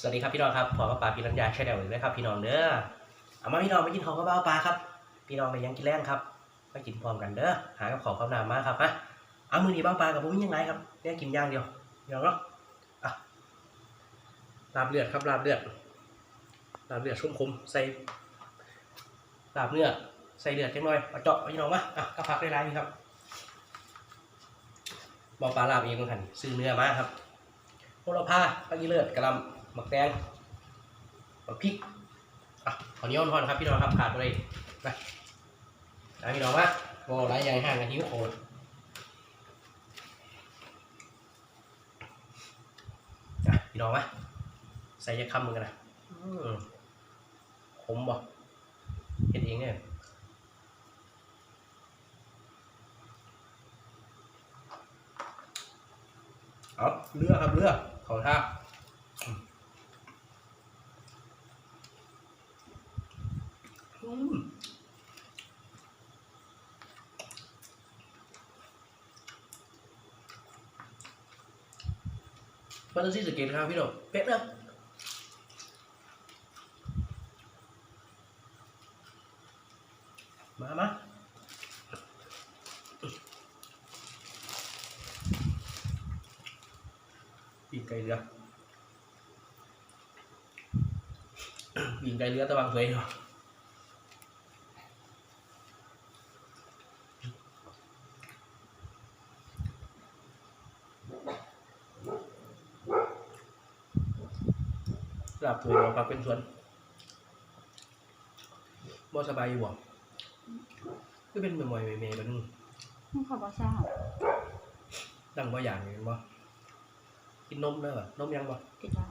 สวัสดีครับพี่น้องครับขอกับปลาพี่รัญญาแชแนลเลยนะครับพี่น้องเด้อเอามาพี่น้องไปกินของกับเบ้าปลาครับ พี่น้องไปยังกินแรงครับมากินพร้อมกันเด้อหากับของกับน้ำมาครับนะเอามือนี้เบ้าปลากับผมยังไงครับเนี่ยกินย่างเดียวเดี๋ยวเนาะอะลาบเลือดครับลาบเลือดลาบเลือดชุ่มคมใส่ลาบเนื้อใส่เลือดจังหน่อยเอาเจาะพี่น้องมาอะก็พักได้ไรนี่ครับบ้าปลาลาบเองกันซื้อเนื้อมาครับโหระพาปลากีเลือดกระลำ หมักแดงหมักพริกอะขอนี้อ่อนๆครับพี่น้องครับขาดไปเลยไปนะพี่น้องมาโอ้ไรใหญ่ห่างกันทิ้วโคตรอะพี่น้องมาใส่จะคำมึงกันนะขมบ่เห็นเองเนี่ยเอาเลือกครับเลือกขอท่า อืม มันต้องที่สเกตครับพี่หนุ่มเป็ดนะมามาปีกไก่เรือปีกไก่เรือตะวังสวยเนาะ หลับ ถวยเราครับเป็นสวนบ่สบายอยู่บ่ก็เป็นเมย์มอยเมย์มันขอบทราบดังบ่อย่างเห็นบ่กินนมได้ป่ะนมยังบ่ติดละ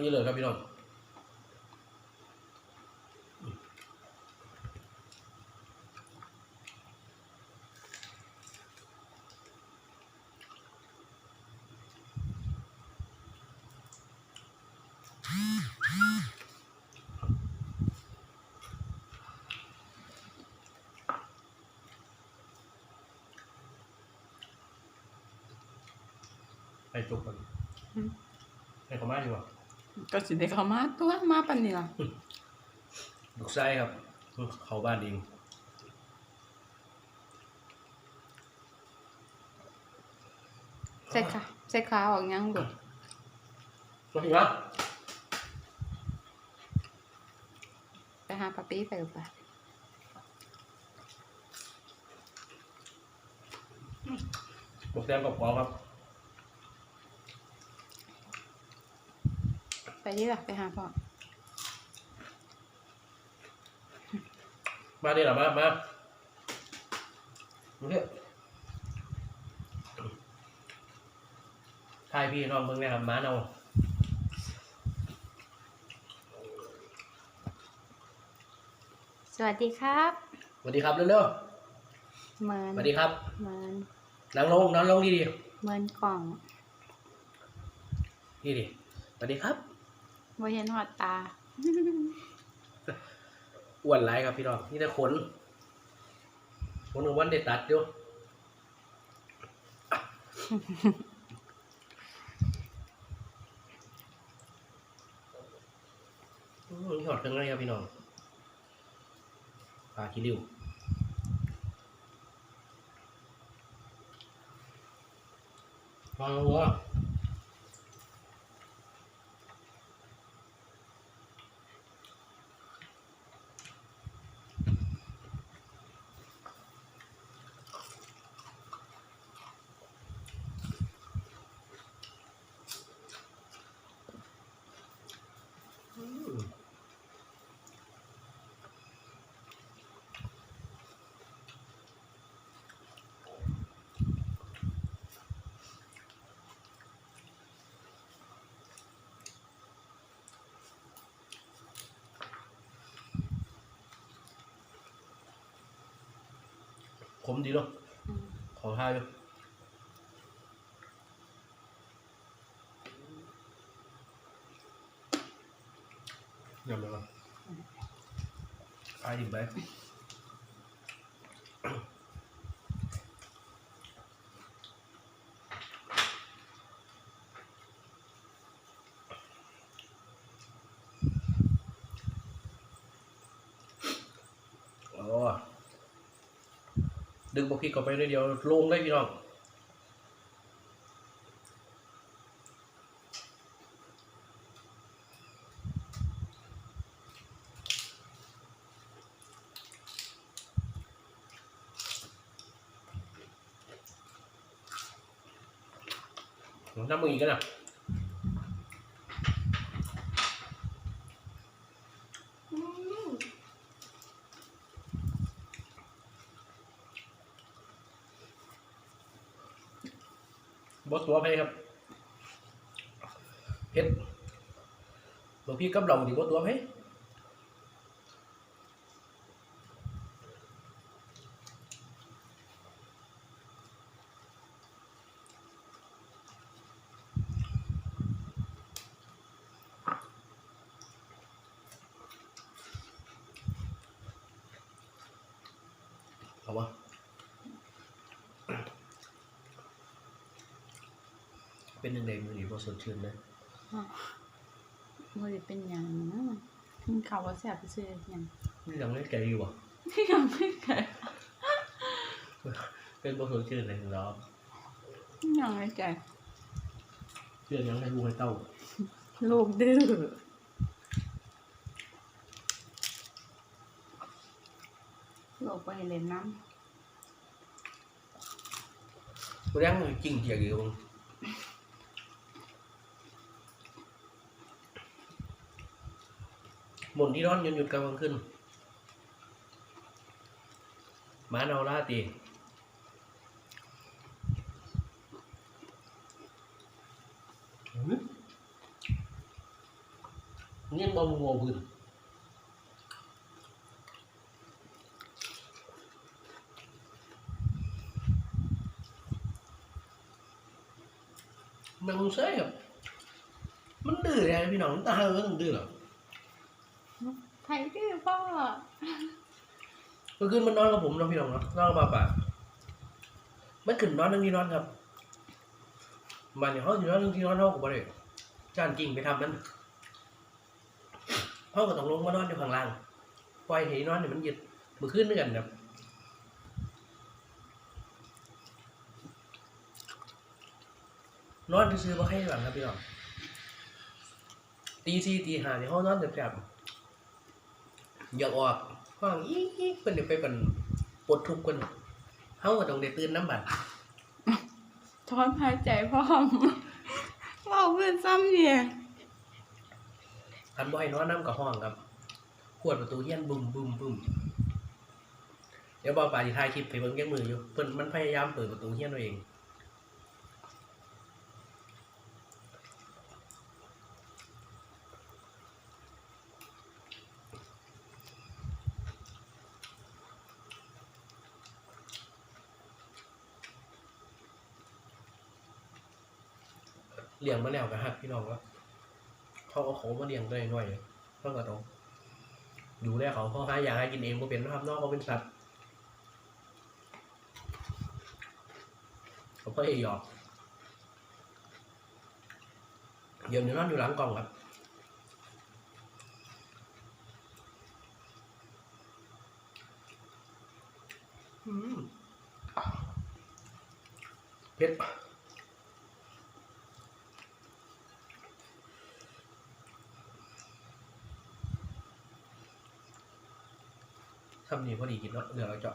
เอาเยอะเลยครับพี่น้องไปจุกกันให้เขามาดีกว่า ก็สิได้เข้ามาตัวมาปันนี่ล่ะลูกไส้ครับ เขาบ้านเองใส่ขาใส่ขาออกยังดุมาถึงแล้วไปหาปาปี้ไปกับปะหมกแดงกับกรอบครับ ไปที่ล่ะไปหาพ่อมาดิหรอมามาดูเนี่ยทายพี่น้องเมืองเนี่ยครับมาเอาสวัสดีครับสวัสดีครับเร็วเหมือๆนสวัสดีครับเหมือนนั่งลงนั่งลงดีดีเหมือนกล่องดีดีสวัสดีครับ บ่เห็นหอดตา อ้วนไรครับพี่น้องนี่แต่ขนขนหนึ่งวันได้ตัดเดียวอืมนี่หอดเครื่องครับพี่น้องปลาคิริวฟังหัว มดีเนาะอืมขอทายอยู่ยำเลยมั้งทายดิบไปโอ้ ดึงบกพริกเข้าไปเลยเดียวลงได้พี่น้องน้ำมึงอีกกันอะ บอสตัวไปครับเพชรหลวงพี่กับเราดีบอสตัวไป เป็นยังไงมือดีบอสดชื่นเลยบ่ได้เป็นหยังกินข้าวบ่แซ่บไปซื้อหยังนี่ยังไม่ใจดีวะยังไม่เคยเป็นบอสดชื่นเลยของเรายังไม่ใจเชื่อยังให้ลูกให้เต้าลูกดื้อลูกไปเล่นน้ำกูแรงมันจริงเจียกี่มึง หมุนที่ร้อนหยุดหยุดกำลังขึ้นมาเนาล่าตีเนี่บอมงงพื้นมันเซ่บมันดื้อไงพี่น้องตาเออมันดื้อหรอ ไทยดื้อพ่อเมื่อคืนมันนอนกับผมเนาะพี่น้องเนาะนอนกับป้าป่ามันขึ้นนอนนึงที่นอนครับมันเนี่ยเขาอยู่นอนนึงที่นอนเขากับบ่ได้จานกิ่งไปทำมันเขาก็ต้องลงมานอนอยู่ข้างล่างปล่อยให้นอนเนี่ยมันเย็ดเมื่อคืนด้วยกันครับนอนซื้อมาให้หลังครับพี่น้องตีสี่ตีห้าเนี่ยเขานอนเจ็บๆ อยากออกห้องอีกๆเป็นเดี๋ยวไปเป็นปวดทุกข์กันเขาก็ต้องได้ตื่นน้ำบัดถอนหายใจพร้อมเว้าเพื่อนซ้ำเนี่ยคันบ่ให้นอนน้ำกับห้องครับขวดประตูเฮียนบุ้มบุ้มบุ้มเดี๋ยวบอกป่าที่ถ่ายคลิปไปเบิ่งแก้มืออยู่เพิ่นมันพยายามเปิดประตูเฮียนตัวเอง เลี้ยงมาแล้วก็ฮักพี่น้องว่าเขาเอาขอมาเลี้ยงได้หน่อยเท่ากับต้องดูแลเขาเขาหาอยากให้กินเองบ่เป็นนะครับนอกเขาเป็นสัตว์เขาก็เอหยอกเดี๋ยวนี้นอนอยู่หลังกล่องครับเผ็ด ทำนี่พอดีกินเนาะเดี๋ยวเราเจาะ